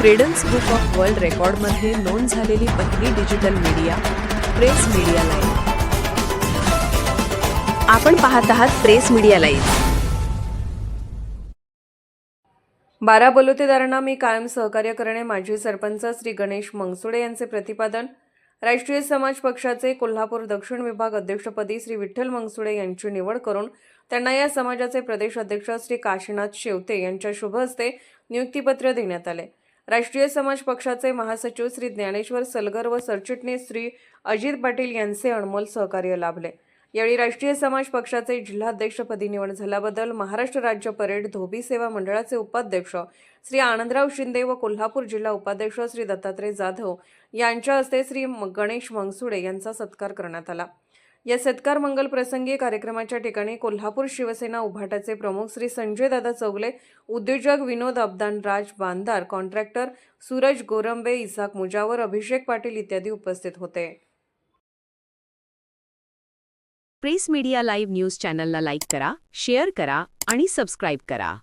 Credence book of world रेकॉर्डमध्ये नोंद झालेली पहिली digital media press media live आपण पाहत आहात प्रेस मीडिया लाईव्ह बारा बलुतेदारांना मी कायम सहकार्य करणे माजी सरपंच श्री गणेश मंगसुडे यांचे प्रतिपादन राष्ट्रीय समाज पक्षाचे कोल्हापूर दक्षिण विभाग अध्यक्षपदी श्री विठ्ठल मंगसुडे यांची निवड करून त्यांना या समाजाचे प्रदेश अध्यक्ष श्री काशीनाथ शेवते यांच्या शुभ हस्ते नियुक्तीपत्र देण्यात आले. राष्ट्रीय समाज पक्षाचे महासचिव श्री ज्ञानेश्वर सलगर व सरचिटणीस श्री अजित पाटील यांचे अनमोल सहकार्य लाभले. यावेळी राष्ट्रीय समाज पक्षाचे जिल्हाध्यक्षपदी निवड झाल्याबद्दल महाराष्ट्र राज्य परेड धोबी सेवा मंडळाचे उपाध्यक्ष श्री आनंदराव शिंदे व कोल्हापूर जिल्हा उपाध्यक्ष श्री दत्तात्रय जाधव यांच्या हस्ते श्री गणेश मंगसुडे यांचा सत्कार करण्यात आला. या सत्कार मंगल प्रसंगी कार्यक्रमाच्या ठिकाणी कोल्हापूर शिवसेना उभाटाचे प्रमुख श्री संजय दादा चौगले उद्योजक विनोद अब्दान राज बांधार कॉन्ट्रॅक्टर सूरज गोरंबे इसाक मुजावर अभिषेक पाटील इत्यादी उपस्थित होते. प्रेस मीडिया लाईव्ह न्यूज चॅनलला लाईक करा शेअर करा आणि सबस्क्राईब करा.